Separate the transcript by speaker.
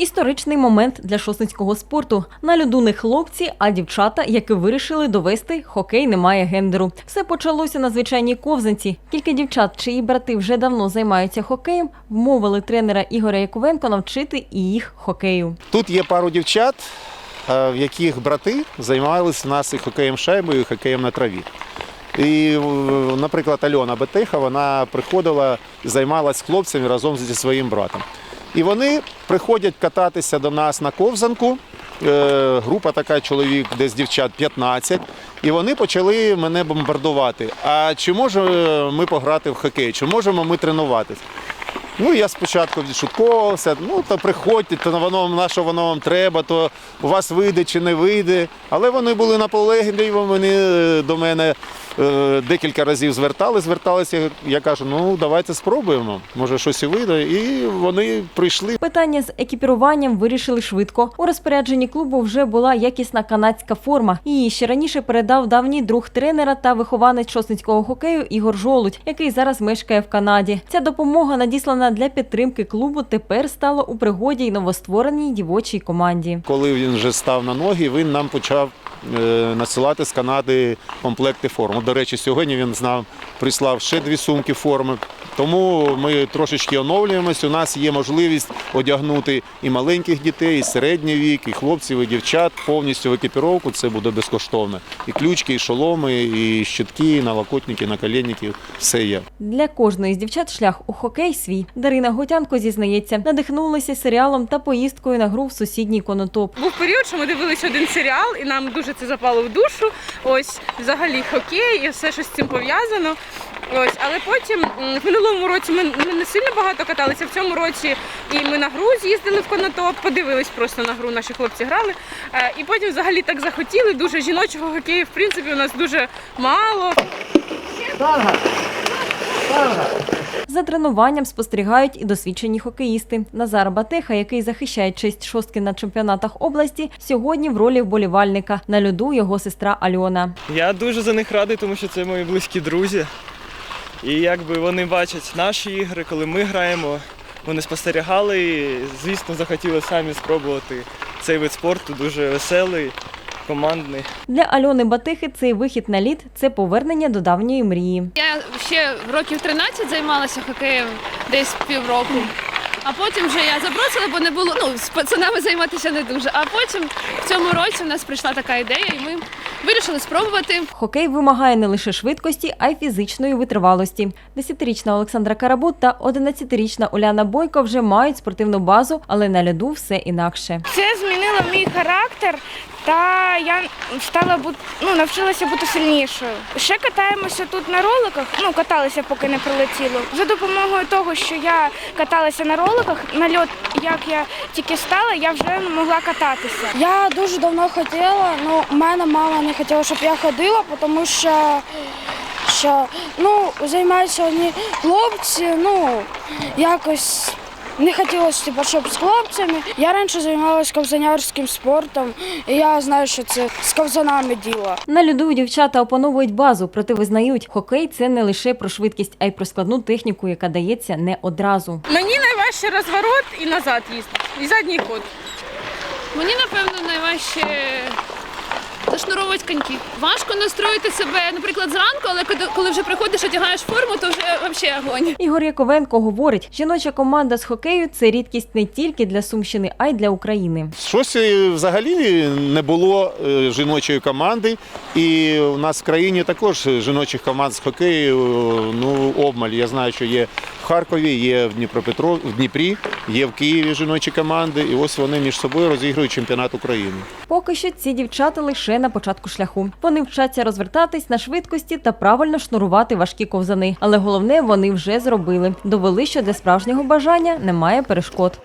Speaker 1: Історичний момент для шосницького спорту. На льоду не хлопці, а дівчата, які вирішили довести хокей не має гендеру. Все почалося на звичайній ковзанці. Кілька дівчат, чиї брати вже давно займаються хокеєм, вмовили тренера Ігоря Яковенко навчити і їх хокею.
Speaker 2: Тут є пару дівчат, е, в яких брати займалися нас і хокеєм шайбою, і хокеєм на траві. І, наприклад, Альона Бетеха, вона приходила і займалася хлопцями разом зі своїм братом. І вони приходять кататися до нас на ковзанку. Е, Група така чоловік, десь дівчат 15, і вони почали мене бомбардувати. А чи можемо ми пограти в хокей? Чи можемо ми тренуватись? Ну, я спочатку відшутковувався, ну то приходьте, то воно на що воно вам треба, то у вас вийде чи не вийде. Але вони були наполегливі, вони е, до мене декілька разів звертали, зверталися. Я кажу, ну давайте спробуємо, може щось і вийде. І вони прийшли.
Speaker 1: Питання з екіпіруванням вирішили швидко. У розпорядженні клубу вже була якісна канадська форма. Її ще раніше передав давній друг тренера та вихованець шосницького хокею Ігор Жолудь, який зараз мешкає в Канаді. Ця допомога, надіслана для підтримки клубу, тепер стала у пригоді й новоствореній дівочій команді.
Speaker 2: Коли він вже став на ноги, він нам почав е, надсилати з Канади комплекти форм. До речі, сьогодні він знав, прислав ще дві сумки форми. Тому ми трошечки оновлюємось. У нас є можливість одягнути і маленьких дітей, і середній вік, і хлопців, і дівчат повністю в екіпіровку. Це буде безкоштовно. І ключки, і шоломи, і щитки, і налокотники, наколенники – все є.
Speaker 1: Для кожної з дівчат шлях у хокей свій. Дарина Готянко зізнається, надихнулася серіалом та поїздкою на гру в сусідній конотоп.
Speaker 3: Був період, що ми дивилися один серіал, і нам дуже це запало в душу. Ось взагалі хокей і все що з цим пов'язано. Ось, але потім в минулому році ми, ми не сильно багато каталися. В цьому році і ми на гру з'їздили в конотоп, подивились просто на гру. Наші хлопці грали. Е, і потім взагалі так захотіли. Дуже жіночого хокею, в принципі, у нас дуже мало.
Speaker 1: За тренуванням спостерігають і досвідчені хокеїсти. Назар Батеха, який захищає честь шостки на чемпіонатах області, сьогодні в ролі вболівальника. На льоду його сестра Альона.
Speaker 4: Я дуже за них радий, тому що це мої близькі друзі. І якби вони бачать наші ігри, коли ми граємо, вони спостерігали і, звісно, захотіли самі спробувати цей вид спорту, дуже веселий, командний.
Speaker 1: Для Альони Батихи цей вихід на лід це повернення до давньої мрії.
Speaker 5: Я ще років 13 займалася хокеєм десь півроку. А потім вже я забросила, бо не було ну з пацанами займатися не дуже. А потім в цьому році в нас прийшла така ідея, і ми вирішили спробувати.
Speaker 1: Хокей вимагає не лише швидкості, а й фізичної витривалості. Десятирічна Олександра Карабут та 11-річна Уляна Бойко вже мають спортивну базу, але на льоду все інакше.
Speaker 6: Це змінило мій характер, та я стала бути, ну, навчилася бути сильнішою. Ще катаємося тут на роликах, ну каталися, поки не прилетіло. За допомогою того, що я каталася на роликах, на льот, як я тільки стала, я вже могла кататися.
Speaker 7: Я дуже давно хотіла, але в мене мама не хотіла, щоб я ходила, тому що, що ну, займаються одні хлопці, ну якось. Не хотілося, типу, щоб з хлопцями. Я раніше займалася ковзанярським спортом, і я знаю, що це з ковзанами діло.
Speaker 1: На льоду дівчата опановують базу, проте визнають, хокей це не лише про швидкість, а й про складну техніку, яка дається не одразу.
Speaker 3: Мені найважче розворот і назад їздити, і задній ход.
Speaker 5: Мені напевно найважче зашнуровувати коньки. Важко настроїти себе, наприклад, зранку, але коли- вже приходиш, одягаєш форму, то вже взагалі огонь.
Speaker 1: Ігор Яковенко говорить, жіноча команда з хокею це рідкість не тільки для Сумщини, а й для України.
Speaker 2: Щось е, взагалі не було е, жіночої команди, і у нас в країні також жіночих команд з хокею е, ну, обмаль. Я знаю, що є Харкові, є в Дніпропетро, в Дніпрі, є в Києві жіночі команди, і ось вони між собою розігрують чемпіонат України.
Speaker 1: Поки що ці дівчата лише на початку шляху. Вони вчаться розвертатись на швидкості та правильно шнурувати важкі ковзани. Але головне вони вже зробили. Довели, що для справжнього бажання немає перешкод.